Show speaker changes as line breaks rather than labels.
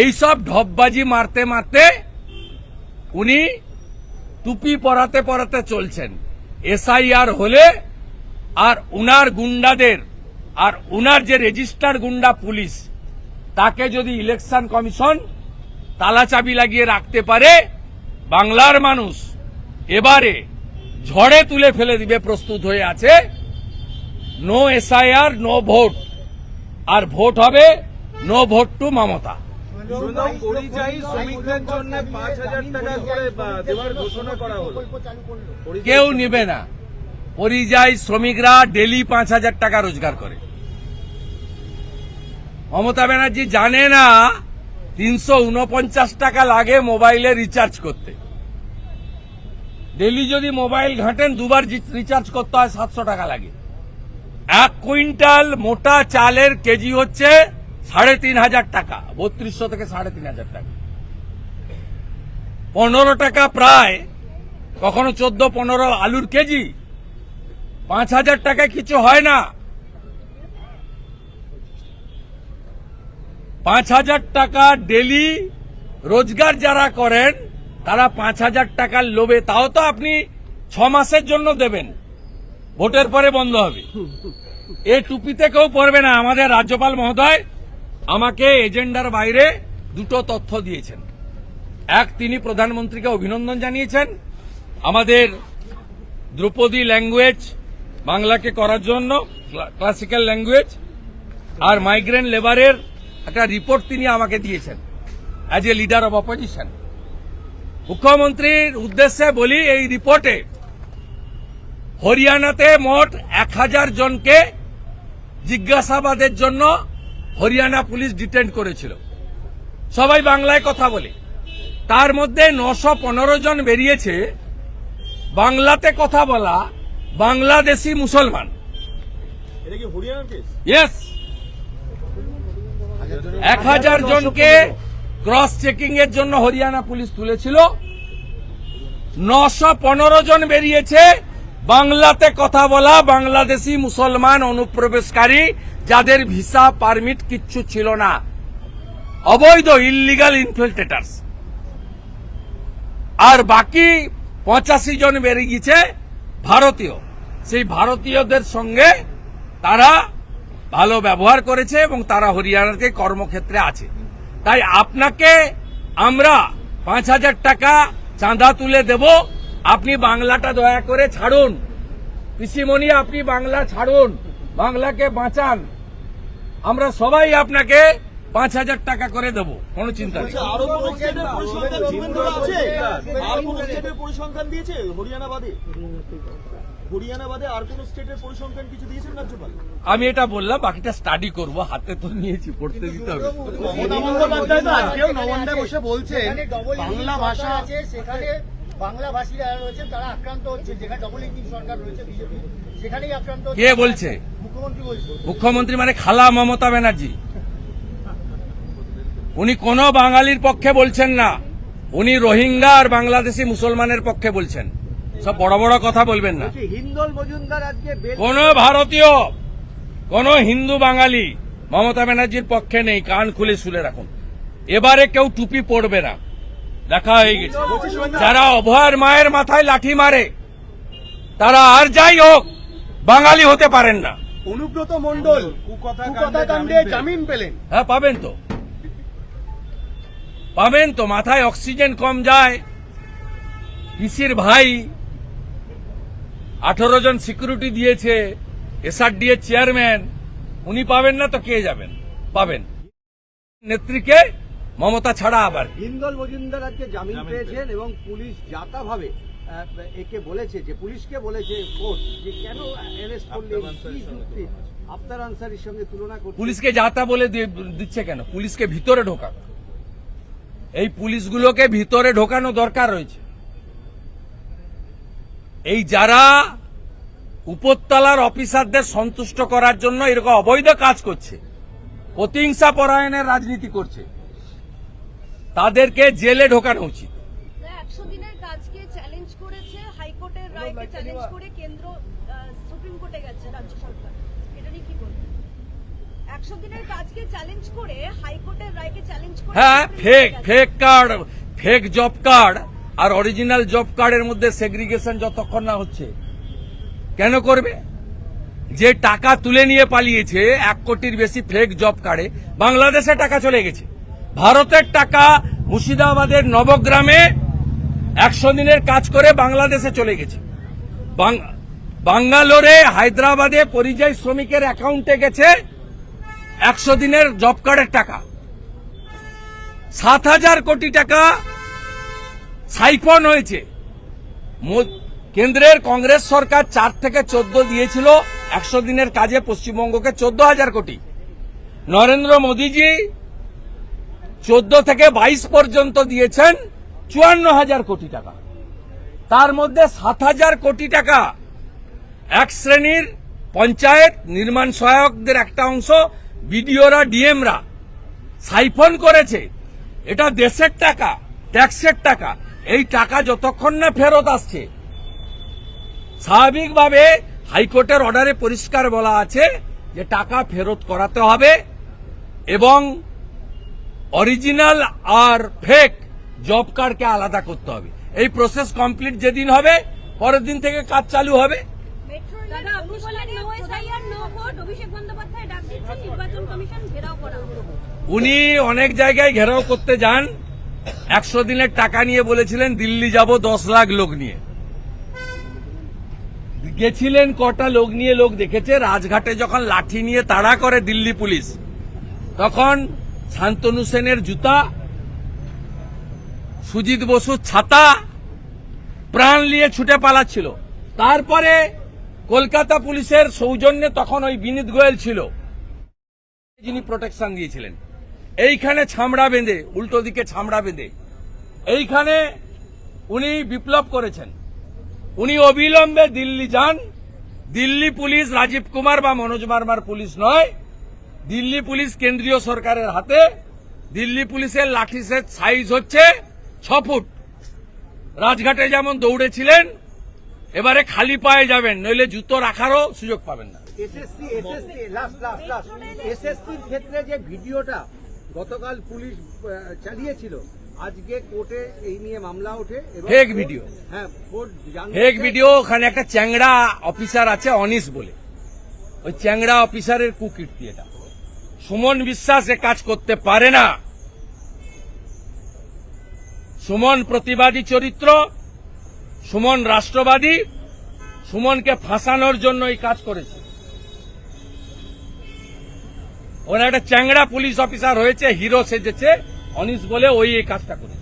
এইসব ঢপবাজি মারতে মারতে উনি টুপি পরাতে পরাতে চলছেন। এসআইআর হলে আর উনার গুন্ডাদের আর উনার যে রেজিস্টার গুন্ডা পুলিশ, তাকে যদি ইলেকশন কমিশন তালা চাবি লাগিয়ে রাখতে পারে, বাংলার মানুষ এবারে ঝড়ে তুলে ফেলে দিবে, প্রস্তুত হয়ে আছে। No SIR, no vote. আর ভোট হবে নো ভোট টু মমতা।
পরিযায়ী শ্রমিকদের জন্য পাঁচ হাজার টাকা করে দেওয়ার ঘোষণা করা হলো।
কেউ নেবে না। পরিযায়ী শ্রমিকরা ডেলি পাঁচ হাজার টাকা রোজগার করে। মমতা ব্যানার্জি জানে না তিনশো উনপঞ্চাশ টাকা লাগে মোবাইলে রিচার্জ করতে। ডেলি যদি মোবাইল ঘাঁটেন, দুবার রিচার্জ করতে হয় সাতশো টাকা লাগে। এক কুইন্টাল মোটা চালের কেজি হচ্ছে সাড়ে তিন হাজার টাকা, বত্রিশশো থেকে সাড়ে তিন হাজার টাকা। পনেরো টাকা প্রায়, কখনো চোদ্দ, পনেরো আলুর কেজি। পাঁচ হাজার টাকায় কিছু হয় না। পাঁচ হাজার টাকা ডেলি রোজগার যারা করেন, তারা পাঁচ হাজার টাকার লোভে। তাও তো আপনি ছ মাসের জন্য দেবেন। ভোটের পরে বন্ধ হবে। এ টুপিতে কেউ পড়বে না। আমাদের রাজ্যপাল মহোদয় আমাকে এজেন্ডার বাইরে দুটো তথ্য দিয়েছেন। এক, তিনি প্রধানমন্ত্রীকে অভিনন্দন জানিয়েছেন। আমাদের দ্রৌপদী ল্যাঙ্গুয়েজ বাংলাকে করার জন্য ক্লাসিক্যাল ল্যাঙ্গুয়েজ আর মাইগ্রেন্ট লেবারের একটা রিপোর্ট তিনি আমাকে দিয়েছেন as a leader of opposition মুখ্যমন্ত্রীর উদ্দেশ্যে বলি, এই রিপোর্টে হরিয়ানাতে মোট এক হাজার জনকে জিজ্ঞাসাবাদের জন্য হরিয়ানা পুলিশ ডিটেন্ড করেছিল। সবাই বাংলায় কথা বলে। তার মধ্যে নশো পনেরো জন বেরিয়েছে। বাংলাতে কথা বলা বাংলাদেশি মুসলমান। ইয়েস এক হাজার জনকে ক্রস চেকিং এর জন্য হরিয়ানা পুলিশ তুলেছিল। নশো পনেরো জন বেরিয়েছে। বাংলাতে কথা বলা বাংলাদেশি মুসলমান অনুপ্রবেশকারী যাদের ভিসা পারমিট কিচ্ছু ছিল না। অবৈধ ইল্লিগাল ইনফিল্ট্রেটার্স আর বাকি পঁচাশি জন বেরিয়ে গেছে ভারতীয়। সেই ভারতীয়দের সঙ্গে তারা ভালো ব্যবহার করেছে এবং তারা হরিয়ানাতে কর্মক্ষেত্রে আছে। তাই আপনাকে আমরা পাঁচ হাজার টাকা চাঁদা তুলে দেব। আপনি বাংলাটা দয়া করে ছাড়ুন। পিসিমণি, আপনি বাংলা ছাড়ুন। বাংলাকে বাঁচান। আমরা সবাই আপনাকে পাঁচ হাজার টাকা করে দেব কোনো চিন্তা নেই।
দিয়েছেন
আমি এটা বললাম বাকিটা স্টাডি করব হাতে তো নিয়েছি পড়তে দিতে হবে।
মমতা বন্দ্যোপাধ্যায় তো আজকেও নবন্দায় বসে বলছেন বাংলা ভাষা
আছে সেখানে বাংলা ভাষী যারা রয়েছেন তারা আক্রান্ত হচ্ছে যেখানে ডবল ইঞ্জিন সরকার রয়েছে বিজেপি সেখানেই আক্রান্ত হচ্ছে।
কে বলছে?
মুখ্যমন্ত্রী
মানে খালা মমতা ব্যানার্জি। উনি কোন বাঙালির পক্ষে বলছেন না। উনি রোহিঙ্গা আর বাংলাদেশি মুসলমানের পক্ষে বলছেন। সব বড় বড় কথা বলবেন না। কোন ভারতীয়, কোন হিন্দু বাঙালি মমতা ব্যানার্জির পক্ষে নেই। কান খুলে শুনে রাখুন। এবারে কেউ টুপি পড়বে না। দেখা হয়ে গেছে। যারা অভয়ের মায়ের মাথায় লাঠি মারে, তারা আর যাই হোক, বাঙালি হতে পারেন না।
অনুব্রত মন্ডল
কুকথা
কুকথা জামিন পেলেন।
হ্যাঁ পাবেন তো। পাবেন তো মাথায় অক্সিজেন কম যায়। পিসির ভাই আঠারো জন সিকিউরিটি দিয়েছে এসআরডি এর চেয়ারম্যান উনি পাবেন না তো কে যাবেন? পাবেন। নেত্রীকে মমতা ছাড়া আবার?
হিন্দল মজুমদার আজকে জামিন পেয়েছেন। এবং পুলিশ যাতাভাবে একে বলেছে যে পুলিশকে বলেছে কোর্ট যে কেন অ্যারেস্ট করলে কি
সঙ্গে
যুক্তি? আফতার আনসারির সঙ্গে তুলনা করছে।
পুলিশকে যাতা বলে দিচ্ছে কেন? পুলিশকে ভিতরে ঢোকা এই পুলিশগুলোকে ভিতরে ঢোকানো দরকার রয়েছে। এই যারা উপরতলার অফিসারদের সন্তুষ্ট করার জন্য এরকম অবৈধ কাজ করছে প্রতিহিংসা পরায়ণের রাজনীতি করছে তাদেরকে জেলে ঢোকানো উচিত
একশো দিনের কাজকে চ্যালেঞ্জ করেছে হাইকোর্টের রায়কে চ্যালেঞ্জ করে কেন্দ্র আহ, সুপ্রিম কোর্টে গেছে রাজ্য সরকার। এটা নিয়ে কি বলবেন একশো দিনের কাজকে চ্যালেঞ্জ করে হাইকোর্টের রায়কে চ্যালেঞ্জ করে
হ্যাঁ fake fake card fake job card আর অরিজিনাল জব কার্ডের মধ্যে সেগ্রিগেশন যতক্ষণ না হচ্ছে। কেন করবে? যে টাকা তুলে নিয়ে পালিয়েছে এক কোটির বেশি ফেক জব কার্ডে বাংলাদেশে টাকা চলে গেছে। ভারতের টাকা মুর্শিদাবাদের নবগ্রামে একশো দিনের কাজ করে বাংলাদেশে চলে গেছে। বাঙ্গালোরে হায়দ্রাবাদে পরিযায়ী শ্রমিকের অ্যাকাউন্টে গেছে একশো দিনের জব কার্ডের টাকা। সাত হাজার কোটি টাকা সাইফন হয়েছে। কেন্দ্রের কংগ্রেস সরকার চার থেকে চোদ্দ দিয়েছিল, একশো দিনের কাজে পশ্চিমবঙ্গকে চোদ্দ হাজার কোটি। নরেন্দ্র মোদীজি চোদ্দ থেকে বাইশ পর্যন্ত দিয়েছেন চুয়ান্ন হাজার কোটি টাকা। তার মধ্যে সাত হাজার কোটি টাকা। এক শ্রেণির পঞ্চায়েত নির্মাণ সহায়কদের একটা অংশ বিডিওরা, ডিএমরা সাইফন করেছে। এটা দেশের টাকা, ট্যাক্সের টাকা। এই টাকা যতক্ষণ না ফেরত আসছে, স্বাভাবিকভাবে হাইকোর্টের অর্ডারে পরিষ্কার বলা আছে যে টাকা ফেরত করাতে হবে এবং অরিজিনাল আর ফেক জব কার্ডকে আলাদা করতে হবে। এই প্রসেস কমপ্লিট যেদিন হবে পরের দিন থেকে কাজ চালু হবে। উনি অনেক জায়গায় ঘেরাও করতে যান। একশো দিনের টাকা নিয়ে বলেছিলেন দিল্লি যাব দশ লাখ লোক নিয়ে। গেছিলেন কটা লোক নিয়ে লোক দেখেছে। রাজঘাটে যখন লাঠি নিয়ে তাড়া করে দিল্লি পুলিশ তখন শান্তনু সেনের জুতা সুজিত বসুর ছাতা প্রাণ নিয়ে ছুটে পালাচ্ছিল। তারপরে কলকাতা পুলিশের সৌজন্যে তখন ওই বিনীত গোয়েল ছিল, যিনি প্রোটেকশন দিয়েছিলেন। এইখানে ছামড়া বেঁধে, উল্টো দিকে ছামড়া বেঁধে। এইখানে উনি বিপ্লব করেছেন। উনি অবিলম্বে দিল্লি যান। দিল্লি পুলিশ রাজীব কুমার বা মনোজ বার্মার পুলিশ নয়। দিল্লি পুলিশ কেন্দ্রীয় সরকারের হাতে। দিল্লি পুলিশের লাঠিসের সাইজ হচ্ছে। ছ ফুট। রাজঘাটে যেমন দৌড়েছিলেন এবারে খালি পায়ে যাবেন নইলে জুতো রাখারও সুযোগ পাবেন না।
এসএসসির ক্ষেত্রে যে ভিডিওটা গতকাল পুলিশ চালিয়েছিল আজকে কোর্টে এই নিয়ে মামলা ওঠে
ফেক ভিডিও
হ্যাঁ
ফেক ভিডিও ওখানে একটা চ্যাংড়া অফিসার আছে অনিস বলে। ওই চ্যাংড়া অফিসারের কুকীর্তি এটা। সুমন বিশ্বাস এ কাজ করতে পারে না। সুমন প্রতিবাদী চরিত্র, সুমন রাষ্ট্রবাদী, সুমনকে ফাঁসানোর জন্য এই কাজ করেছে। ওরা একটা চ্যাংড়া পুলিশ অফিসার হয়েছে, হিরো সেজেছে অনিস বলে ওই এই কাজটা করেছে।